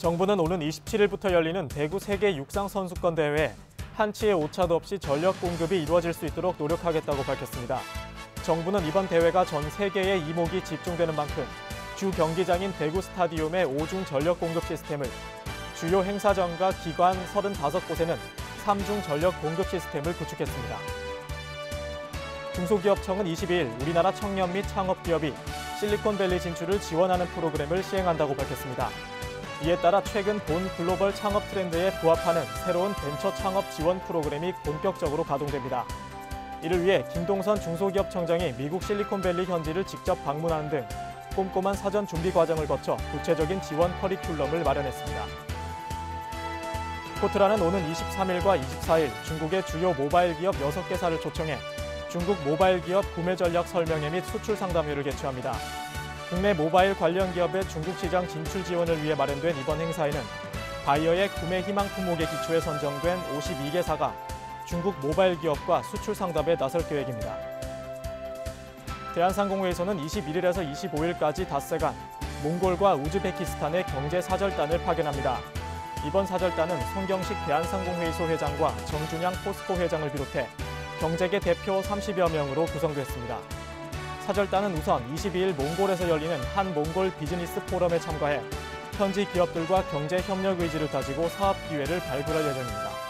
정부는 오는 27일부터 열리는 대구 세계 육상 선수권 대회에 한치의 오차도 없이 전력 공급이 이루어질 수 있도록 노력하겠다고 밝혔습니다. 정부는 이번 대회가 전 세계에 이목이 집중되는 만큼 주 경기장인 대구 스타디움의 오중 전력 공급 시스템을 주요 행사장과 기관 35곳에는 삼중 전력 공급 시스템을 구축했습니다. 중소기업청은 22일 우리나라 청년 및 창업기업이 실리콘밸리 진출을 지원하는 프로그램을 시행한다고 밝혔습니다. 이에 따라 최근 본 글로벌 창업 트렌드에 부합하는 새로운 벤처 창업 지원 프로그램이 본격적으로 가동됩니다. 이를 위해 김동선 중소기업청장이 미국 실리콘밸리 현지를 직접 방문하는 등 꼼꼼한 사전 준비 과정을 거쳐 구체적인 지원 커리큘럼을 마련했습니다. 코트라는 오는 23일과 24일 중국의 주요 모바일 기업 6개사를 초청해 중국 모바일 기업 구매 전략 설명회 및 수출 상담회를 개최합니다. 국내 모바일 관련 기업의 중국 시장 진출 지원을 위해 마련된 이번 행사에는 바이어의 구매 희망 품목에 기초해 선정된 52개사가 중국 모바일 기업과 수출 상담에 나설 계획입니다. 대한상공회에서는 21일에서 25일까지 닷새간 몽골과 우즈베키스탄의 경제 사절단을 파견합니다. 이번 사절단은 송경식 대한상공회의소 회장과 정준양 포스코 회장을 비롯해 경제계 대표 30여 명으로 구성됐습니다. 사절단은 우선 22일 몽골에서 열리는 한 몽골 비즈니스 포럼에 참가해 현지 기업들과 경제 협력 의지를 다지고 사업 기회를 발굴할 예정입니다.